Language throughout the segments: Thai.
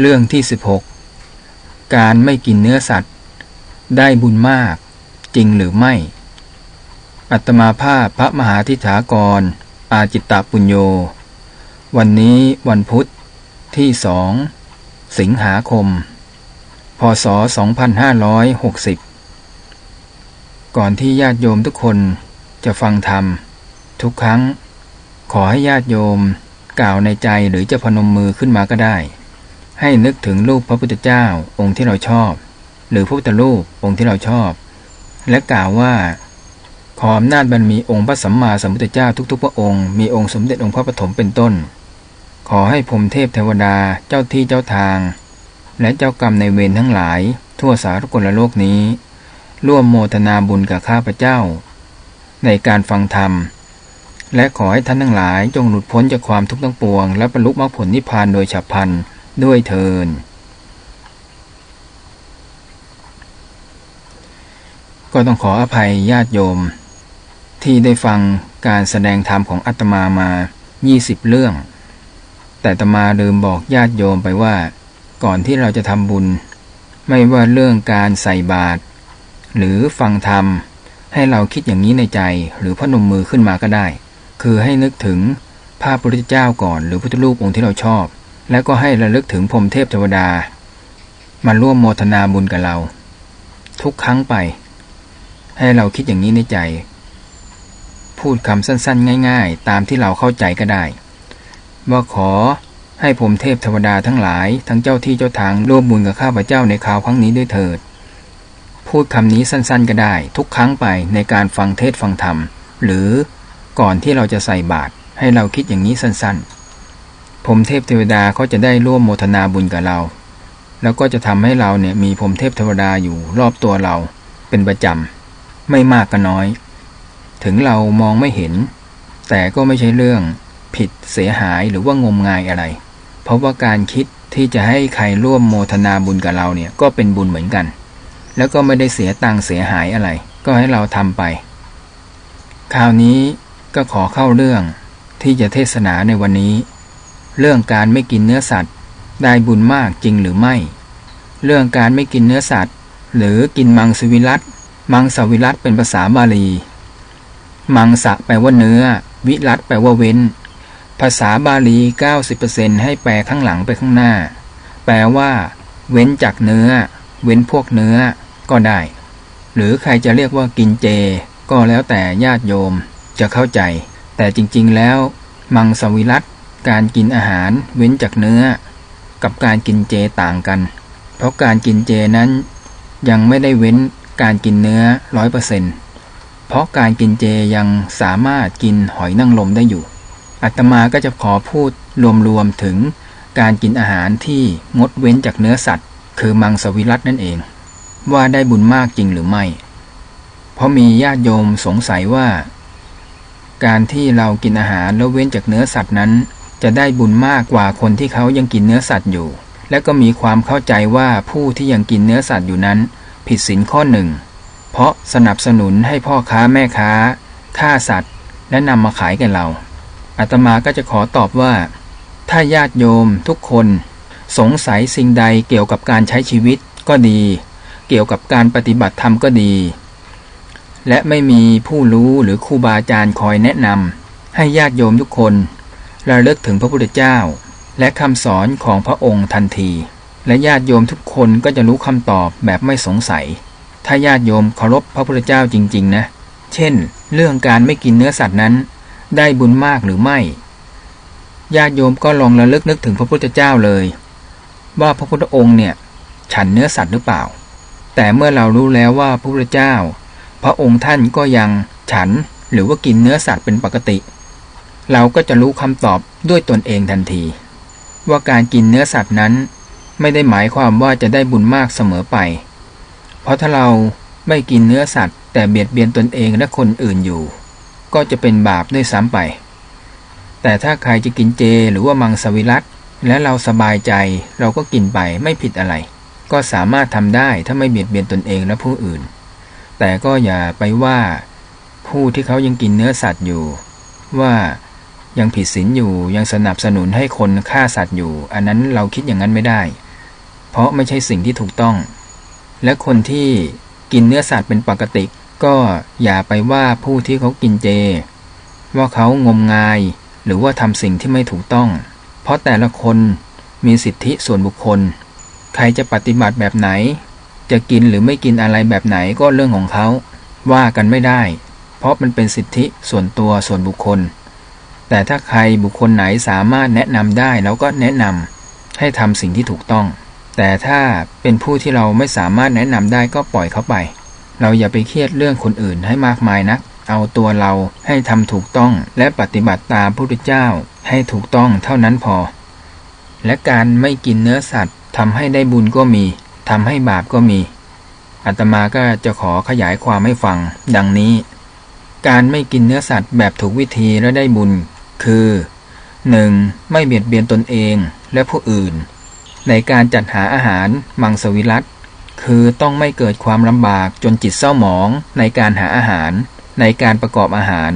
เรื่องที่ 16 การไม่กินเนื้อสัตว์ ได้บุญมาก จริงหรือไม่ อัตมาภาพพระมหาทิฐากร อาจิตตปุญโญวันนี้วันพุทธที่สองสิงหาคม พศ 2560 ก่อนที่ญาติโยมทุกคนจะฟังธรรม ทุกครั้ง ขอให้ญาติโยมกล่าวในใจหรือจะพนมมือขึ้นมาก็ได้ ให้นึกถึงรูปพระพุทธเจ้าองค์ที่เราชอบ หรือพระพุทธรูปองค์ที่เราชอบ และกล่าวว่าขออำนาจบารมีองค์พระสัมมาสัมพุทธเจ้าทุกๆพระองค์มีองค์สมเด็จองค์พระปฐมเป็นต้น ขอให้พรมเทพเทวดาเจ้าที่เจ้าทาง และเจ้ากรรมในเวรทั้งหลาย ทั่วสารกลโลกนี้ ร่วมโมทนาบุญกับข้าพเจ้า ในการฟังธรรม และขอให้ท่านทั้งหลายจงหลุดพ้นจากความทุกข์ทั้งปวง และบรรลุมรรคผลนิพพานโดยฉับพลัน ด้วยเทินก็ต้องขออภัยญาติโยม ที่ได้ฟังการแสดงธรรมของอาตมามา 20 เรื่อง แต่อาตมาลืมบอกญาติโยมไปว่า ก่อนที่เราจะทำบุญ ไม่ว่าเรื่องการใส่บาตรหรือฟังธรรม ให้เราคิดอย่างนี้ในใจหรือพนมมือขึ้นมาก็ได้ คือให้นึกถึงภาพระพุทธเจ้าก่อน หรือพุทธรูปองค์ที่เราชอบ แล้วก็ให้ระลึกถึงพรมเทพเทวดา มาร่วมโมทนาบุญกับเรา ทุกครั้งไป ให้เราคิดอย่างนี้ในใจ พูดคำสั้นๆ ง่าย ๆ ตามที่เราเข้าใจก็ได้ ว่าขอให้พรมเทพเทวดาทั้งหลาย ทั้งเจ้าที่เจ้าทางร่วมบุญกับข้าพเจ้าในคราวครั้งนี้ด้วยเถิด พูดคำนี้สั้นๆ ก็ได้ ทุกครั้งไปในการฟังเทศฟังธรรม หรือก่อนที่เราจะใส่บาตรให้เราคิดอย่างนี้สั้นๆ พรหมเทพเทวดาเขาจะได้ร่วมโมทนาบุญกับเรา แล้วก็จะทำให้เราเนี่ยมีพรหมเทพเทวดาอยู่รอบตัวเราเป็นประจำไม่มากก็น้อย ถึงเรามองไม่เห็น แต่ก็ไม่ใช่เรื่องผิดเสียหายหรือว่างมงายอะไร เพราะว่าการคิดที่จะให้ใครร่วมโมทนาบุญกับเราเนี่ยก็เป็นบุญเหมือนกัน แล้วก็ไม่ได้เสียตังค์เสียหายอะไร ก็ให้เราทำไป คราวนี้ก็ขอเข้าเรื่องที่จะเทศนาในวันนี้ เรื่องการไม่กินเนื้อสัตว์ ได้บุญมากจริงหรือไม่ เรื่องการไม่กินเนื้อสัตว์ หรือกินมังสวิรัตมังสวิรัตเป็นภาษาบาลี มังสะแปลว่าเนื้อ วิรัตแปลว่าเว้น ภาษาบาลี 90%ให้แปลข้างหลังไปข้างหน้า แปลว่า เว้นจากเนื้อ เว้นพวกเนื้อ ก็ได้ หรือใครจะเรียกว่ากินเจ ก็แล้วแต่ญาติโยมจะเข้าใจ แต่จริงๆแล้ว มังสวิรัต การกินอาหารเว้นจากเนื้อ กับการกินเจต่างกัน เพราะการกินเจนั้น ยังไม่ได้เว้นการกินเนื้อร้อยเปอร์เซ็นต์เพราะการกินเจยังสามารถกินหอยนางรมได้อยู่อาตมาก็จะขอพูดรวมๆถึงการกินอาหารที่งดเว้นจากเนื้อสัตว์ คือมังสวิรัตนั่นเอง ว่าได้บุญมากจริงหรือไม่ เพราะมีญาติโยมสงสัยว่า การที่เรากินอาหารแล้วเว้นจากเนื้อสัตว์นั้น จะได้บุญมากกว่าคนที่เขายังกินเนื้อสัตว์อยู่ และก็มีความเข้าใจว่าผู้ที่ยังกินเนื้อสัตว์อยู่นั้น ผิดศีลข้อหนึ่ง เพราะสนับสนุนให้พ่อค้าแม่ค้าฆ่าสัตว์ และนำมาขายแก่เราอาตมาก็จะขอตอบว่า ถ้าญาติโยมทุกคน สงสัยสิ่งใดเกี่ยวกับการใช้ชีวิตก็ดี เกี่ยวกับการปฏิบัติธรรมก็ดี และไม่มีผู้รู้หรือครูบาอาจารย์คอยแนะนำให้ญาติโยมทุกคน ระลึกถึงพระพุทธเจ้า และคำสอนของพระองค์ทันที และญาติโยมทุกคนก็จะรู้คำตอบแบบไม่สงสัย ถ้าญาติโยมเคารพพระพุทธเจ้าจริง ๆ นะ เช่น เรื่องการไม่กินเนื้อสัตว์นั้น ได้บุญมากหรือไม่ ญาติโยมก็ลองระลึกนึกถึงพระพุทธเจ้าเลย ว่าพระพุทธองค์เนี่ย ฉันเนื้อสัตว์หรือเปล่า แต่เมื่อเรารู้แล้วว่าพระพุทธเจ้า พระองค์ท่านก็ยังฉันหรือว่ากินเนื้อสัตว์เป็นปกติ เราก็จะรู้คำตอบด้วยตนเองทันที ว่าการกินเนื้อสัตว์นั้น ไม่ได้หมายความว่าจะได้บุญมากเสมอไป เพราะถ้าเราไม่กินเนื้อสัตว์ แต่เบียดเบียนตนเองและคนอื่นอยู่ ก็จะเป็นบาปด้วยซ้ำไป แต่ถ้าใครจะกินเจหรือว่ามังสวิรัตและเราสบายใจเราก็กินไปไม่ผิดอะไร ก็สามารถทำได้ถ้าไม่เบียดเบียนตนเองและผู้อื่น แต่ก็อย่าไปว่า ผู้ที่เขายังกินเนื้อสัตว์อยู่ ว่า ยังผิดศีลอยู่ยังสนับสนุนให้คนฆ่าสัตว์อยู่ อันนั้นเราคิดอย่างนั้นไม่ได้ เพราะไม่ใช่สิ่งที่ถูกต้อง และคนที่กินเนื้อสัตว์เป็นปกติ ก็อย่าไปว่าผู้ที่เขากินเจ ว่าเขางมงาย หรือว่าทำสิ่งที่ไม่ถูกต้อง เพราะแต่ละคนมีสิทธิส่วนบุคคล ใครจะปฏิบัติแบบไหน จะกินหรือไม่กินอะไรแบบไหนก็เรื่องของเขา ว่ากันไม่ได้ เพราะมันเป็นสิทธิส่วนตัวส่วนบุคคล แต่ถ้าใครบุคคลไหนสามารถแนะนำได้เราก็แนะนำให้ทำสิ่งที่ถูกต้อง แต่ถ้าเป็นผู้ที่เราไม่สามารถแนะนำได้ก็ปล่อยเขาไป เราอย่าไปเครียดเรื่องคนอื่นให้มากมายนัก เอาตัวเราให้ทำถูกต้องและปฏิบัติตามพระพุทธเจ้าให้ถูกต้องเท่านั้นพอ และการไม่กินเนื้อสัตว์ทำให้ได้บุญก็มีทำให้บาปก็มีอาตมาก็จะขอขยายความให้ฟัง ดังนี้ การไม่กินเนื้อสัตว์แบบถูกวิธีและได้บุญ คือ 1. ไม่เบียดเบียนตนเองและผู้อื่น ในการจัดหาอาหารมังสวิรัตคือต้องไม่เกิดความลำบากจนจิตเศร้าหมองในการหาอาหาร ในการประกอบอาหาร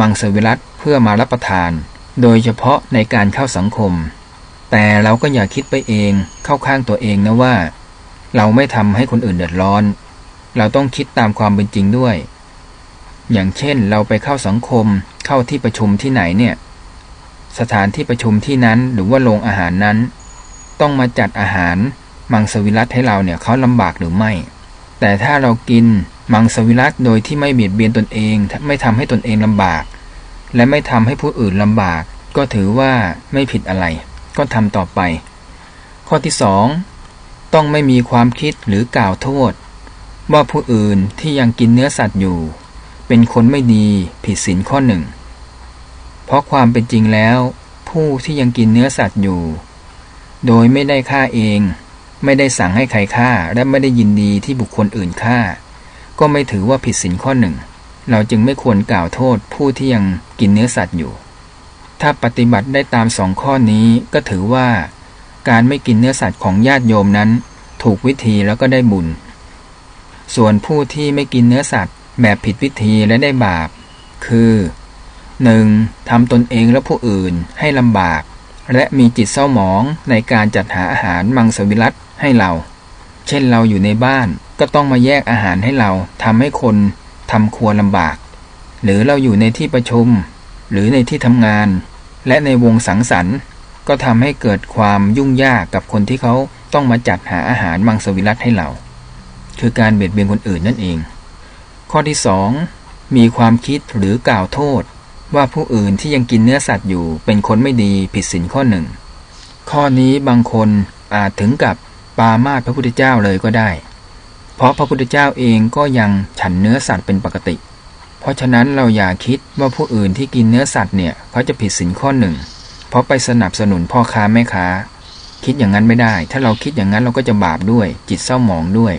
มังสวิรัตเพื่อมารับประทาน โดยเฉพาะในการเข้าสังคม แต่เราก็อย่าคิดไปเองเข้าข้างตัวเองนะว่า เราไม่ทำให้คนอื่นเดือดร้อน เราต้องคิดตามความเป็นจริงด้วย อย่างเช่นเราไปเข้าสังคมเข้าที่ประชุมที่ไหนเนี่ย สถานที่ประชุมที่นั้นหรือว่าโรงอาหารนั้น ต้องมาจัดอาหารมังสวิรัตให้เราเนี่ยเขาลำบากหรือไม่ แต่ถ้าเรากินมังสวิรัตโดยที่ไม่เบียดเบียนตนเอง ไม่ทำให้ตนเองลำบาก และไม่ทำให้ผู้อื่นลำบาก ก็ถือว่าไม่ผิดอะไร ก็ทำต่อไป ข้อที่สองต้องไม่มีความคิดหรือกล่าวโทษ ว่าผู้อื่นที่ยังกินเนื้อสัตว์อยู่ เป็นคนไม่ดีผิดศีลข้อหนึ่ง เพราะความเป็นจริงแล้ว ผู้ที่ยังกินเนื้อสัตว์อยู่ โดยไม่ได้ฆ่าเอง ไม่ได้สั่งให้ใครฆ่าและไม่ได้ยินดีที่บุคคลอื่นฆ่า ก็ไม่ถือว่าผิดศีลข้อหนึ่ง เราจึงไม่ควรกล่าวโทษผู้ที่ยังกินเนื้อสัตว์อยู่ ถ้าปฏิบัติได้ตามสองข้อนี้ก็ถือว่า การไม่กินเนื้อสัตว์ของญาติโยมนั้น ถูกวิธีแล้วก็ได้บุญ ส่วนผู้ที่ไม่กินเนื้อสัตว์ แบบผิดวิธีและได้บาป คือ 1. ทำตนเองและผู้อื่นให้ลำบาก และมีจิตเศร้าหมองในการจัดหาอาหารมังสวิรัตให้เรา เช่นเราอยู่ในบ้านก็ต้องมาแยกอาหารให้เราทำให้คนทำครัวลำบาก หรือเราอยู่ในที่ประชุม หรือในที่ทำงาน และในวงสังสรรค์ ก็ทำให้เกิดความยุ่งยากกับคนที่เขาต้องมาจัดหาอาหารมังสวิรัตให้เรา คือการเบียดเบียนคนอื่นนั่นเอง ข้อที่ 2 มีความคิดหรือกล่าวโทษ ว่าผู้อื่นที่ยังกินเนื้อสัตว์อยู่เป็นคนไม่ดีผิดศีลข้อหนึ่งข้อนี้บางคนอาจถึงกับปามาพระพุทธเจ้าเลยก็ได้ เพราะพระพุทธเจ้าเองก็ยังฉันเนื้อสัตว์เป็นปกติ เพราะฉะนั้นเราอย่าคิดว่าผู้อื่นที่กินเนื้อสัตว์เนี่ยเขาจะผิดศีลข้อหนึ่งเพราะไปสนับสนุนพ่อค้าแม่ค้า คิดอย่างนั้นไม่ได้ ถ้าเราคิดอย่างนั้นเราก็จะบาปด้วย จิตเศร้าหมองด้วย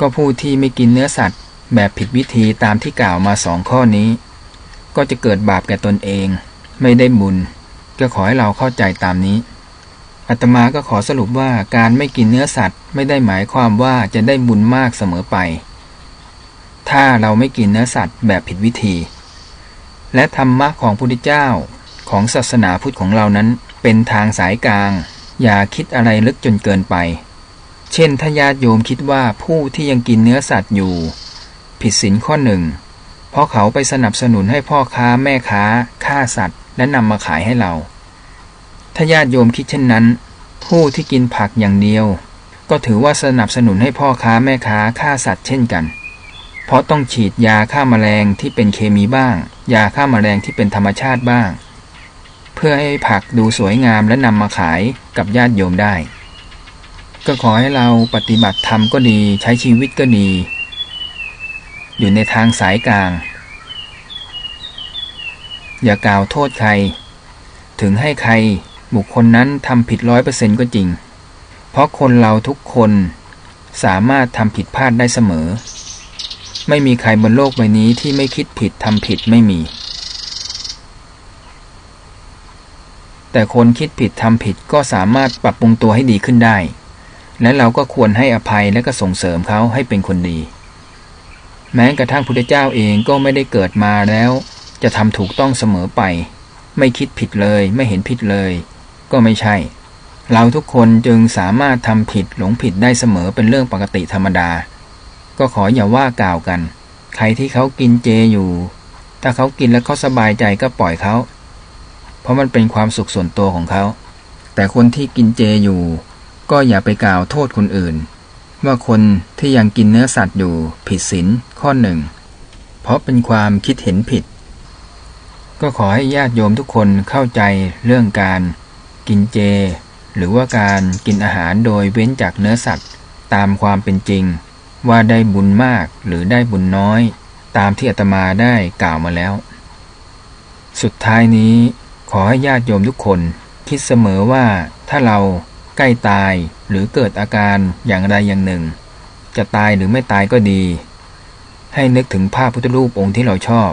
ก็ผู้ที่ไม่กินเนื้อสัตว์ แบบผิดวิธีตามที่กล่าวมาสองข้อนี้ ก็จะเกิดบาปแก่ตนเอง ไม่ได้บุญ ก็ขอให้เราเข้าใจตามนี้อาตมาก็ขอสรุปว่าการไม่กินเนื้อสัตว์ ไม่ได้หมายความว่าจะได้บุญมากเสมอไป ถ้าเราไม่กินเนื้อสัตว์แบบผิดวิธี และธรรมะของพระพุทธเจ้าของศาสนาพุทธของเรานั้นเป็นทางสายกลาง อย่าคิดอะไรลึกจนเกินไป เช่นถ้าญาติโยมคิดว่าผู้ที่ยังกินเนื้อสัตว์อยู่ ผิดศีลข้อหนึ่งเพราะเขาไปสนับสนุนให้พ่อค้าแม่ค้าฆ่าสัตว์ และนำมาขายให้เรา ถ้าญาติโยมคิดเช่นนั้น ผู้ที่กินผักอย่างเดียว ก็ถือว่าสนับสนุนให้พ่อค้าแม่ค้าฆ่าสัตว์เช่นกัน เพราะต้องฉีดยาฆ่ามาแมลงที่เป็นเคมีบ้าง ยาฆ่ามาแมลงที่เป็นธรรมชาติบ้าง เพื่อให้ผักดูสวยงามและนำมาขายกับญาติโยมได้ ก็ขอให้เราปฏิบัติธรรมก็ดีใช้ชีวิตก็ดี อยู่ในทางสายกลาง อย่ากล่าวโทษใคร ถึงให้ใครบุคคลนั้นทำผิดร้อยเปอร์เซ็นก็จริง เพราะคนเราทุกคนสามารถทำผิดพลาดได้เสมอ ไม่มีใครบนโลกใบนี้ที่ไม่คิดผิดทำผิดไม่มี แต่คนคิดผิดทำผิดก็สามารถปรับปรุงตัวให้ดีขึ้นได้ และเราก็ควรให้อภัยและก็ส่งเสริมเขาให้เป็นคนดี แม้กระทั่งพุทธเจ้าเองก็ไม่ได้เกิดมาแล้ว จะทำถูกต้องเสมอไป ไม่คิดผิดเลยไม่เห็นผิดเลย ก็ไม่ใช่ เราทุกคนจึงสามารถทำผิดหลงผิดได้เสมอเป็นเรื่องปกติธรรมดา ก็ขออย่าว่ากล่าวกัน ใครที่เขากินเจอยู่ ถ้าเขากินแล้วเขาสบายใจก็ปล่อยเขา เพราะมันเป็นความสุขส่วนตัวของเขา แต่คนที่กินเจอยู่ ก็อย่าไปกล่าวโทษคนอื่น ว่าคนที่ยังกินเนื้อสัตว์อยู่ผิดศีล ข้อหนึ่งเพราะเป็นความคิดเห็นผิด ก็ขอให้ญาติโยมทุกคนเข้าใจเรื่องการกินเจ หรือว่าการกินอาหารโดยเว้นจากเนื้อสัตว์ตามความเป็นจริง ว่าได้บุญมากหรือได้บุญน้อย ตามที่อาตมาได้กล่าวมาแล้ว สุดท้ายนี้ขอให้ญาติโยมทุกคนคิดเสมอว่าถ้าเราใกล้ตายหรือเกิดอาการอย่างใดอย่างหนึ่ง จะตายหรือไม่ตายก็ดี ให้นึกถึงภาพพุทธรูปองค์ที่เราชอบ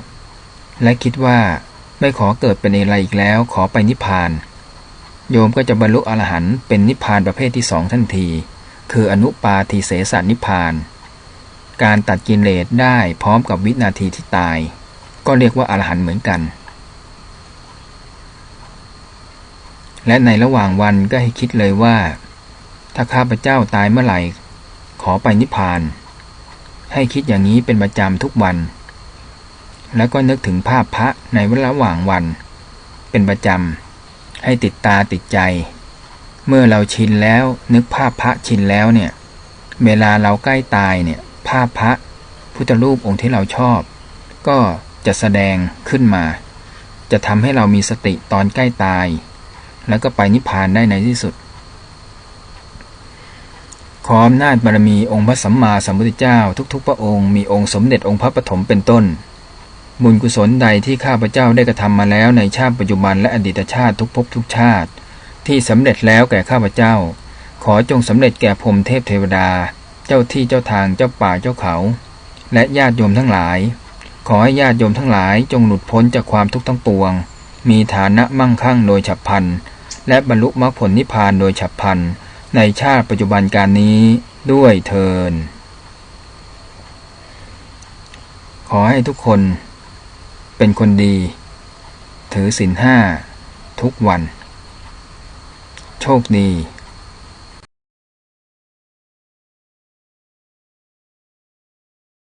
และคิดว่าไม่ขอเกิดเป็นอะไรอีกแล้วขอไปนิพพาน โยมก็จะบรรลุอรหันต์เป็นนิพพานประเภทที่สองทันที คืออนุปาทิเสสนิพพาน การตัดกิเลสได้พร้อมกับวินาทีที่ตาย ก็เรียกว่าอรหันต์เหมือนกัน และในระหว่างวันก็ให้คิดเลยว่า ถ้าข้าพเจ้าตายเมื่อไหร่ ขอไปนิพพาน ให้คิดอย่างนี้เป็นประจำทุกวัน แล้วก็นึกถึงภาพพระในระหว่างวัน เป็นประจำให้ติดตาติดใจ เมื่อเราชินแล้วนึกภาพพระชินแล้วเนี่ย เวลาเราใกล้ตายเนี่ย ภาพพระพุทธรูปองค์ที่เราชอบ ก็จะแสดงขึ้นมา จะทำให้เรามีสติตอนใกล้ตาย แล้วก็ไปนิพพานได้ในที่สุด ขออำนาจบารมีองค์พระสัมมาสัมพุทธเจ้า ทุกๆ พระองค์มีองค์สมเด็จองค์พระปฐมเป็นต้น บุญกุศลใดที่ข้าพเจ้าได้กระทำมาแล้วในชาติปัจจุบันและอดีตชาติทุกภพทุกชาติ ที่สำเร็จแล้วแก่ข้าพเจ้า ขอจงสำเร็จแก่พรมเทพเทวดา เจ้าที่เจ้าทางเจ้าป่าเจ้าเขา และญาติโยมทั้งหลาย ขอให้ญาติโยมทั้งหลายจงหลุดพ้นจากความทุกข์ทั้งปวง มีฐานะมั่งคั่งโดยฉับพลันและบรรลุมรรคผลนิพพานโดยฉับพลัน ในชาติปัจจุบันการนี้ด้วยเทิน ขอให้ทุกคนเป็นคนดี ถือศีลห้าทุกวัน โชคดี